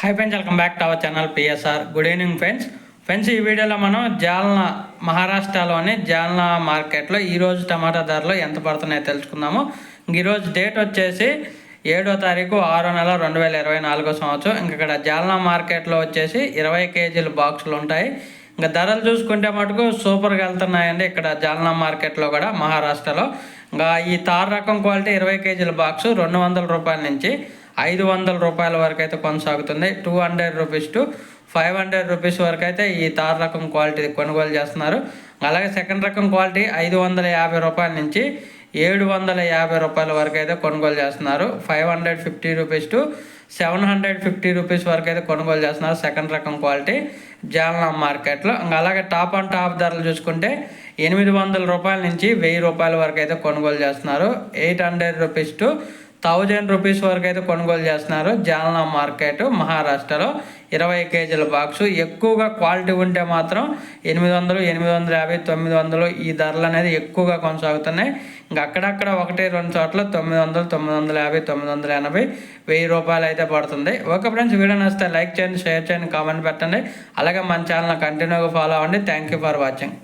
Hi friends welcome back to our channel PSR good evening friends friends ఈ వీడియోలో మనం జాల్నా మహారాష్ట్రలోని జాల్నా మార్కెట్లో ఈరోజు టమాటా ధరలు ఎంత పడుతున్నాయో తెలుసుకుందాము. ఈరోజు డేట్ వచ్చేసి ఏడో తారీఖు ఆరో నెల రెండు వేల ఇరవై నాలుగో సంవత్సరం. ఇంక ఇక్కడ జాల్నా మార్కెట్లో వచ్చేసి ఇరవై కేజీల బాక్సులు ఉంటాయి. ఇంకా ధరలు చూసుకుంటే మటుకు సూపర్గా వెళ్తున్నాయండి ఇక్కడ జాల్నా మార్కెట్లో కూడా మహారాష్ట్రలో. ఇంకా ఈ తార్ రకం క్వాలిటీ ఇరవై కేజీల బాక్సు రెండు వందల రూపాయల నుంచి ఐదు వందల రూపాయల వరకు అయితే కొనసాగుతుంది. Two hundred rupees to five hundred rupees వరకు అయితే ఈ తార్ రకం క్వాలిటీ కొనుగోలు చేస్తున్నారు. అలాగే సెకండ్ రకం క్వాలిటీ ఐదు వందల యాభై రూపాయల నుంచి ఏడు వందల యాభై రూపాయల వరకు అయితే కొనుగోలు చేస్తున్నారు. Five hundred fifty rupees to seven hundred fifty rupees వరకు అయితే కొనుగోలు చేస్తున్నారు సెకండ్ రకం క్వాలిటీ జాలనా మార్కెట్లో. అలాగే టాప్ అండ్ టాప్ ధరలు చూసుకుంటే ఎనిమిది వందల రూపాయల నుంచి వెయ్యి రూపాయల వరకు అయితే కొనుగోలు చేస్తున్నారు. Eight hundred rupees to thousand rupees వరకు అయితే కొనుగోలు చేస్తున్నారు. జాలనా మార్కెట్ మహారాష్ట్రలో ఇరవై కేజీల బాక్సు. ఎక్కువగా క్వాలిటీ ఉంటే మాత్రం ఎనిమిది వందలు ఎనిమిది వందల యాభై తొమ్మిది వందలు ఈ ధరలు అనేది ఎక్కువగా కొనసాగుతున్నాయి. ఇంకా అక్కడక్కడ ఒకటి రెండు చోట్ల తొమ్మిది వందలు తొమ్మిది వందల యాభై తొమ్మిది వందల ఎనభై వెయ్యి రూపాయలు అయితే పడుతుంది. ఓకే ఫ్రెండ్స్ వీడియో నచ్చితే లైక్ చేయండి షేర్ చేయండి కామెంట్ పెట్టండి. అలాగే మన ఛానల్ కంటిన్యూగా ఫాలో అవ్వండి. Thank you for watching.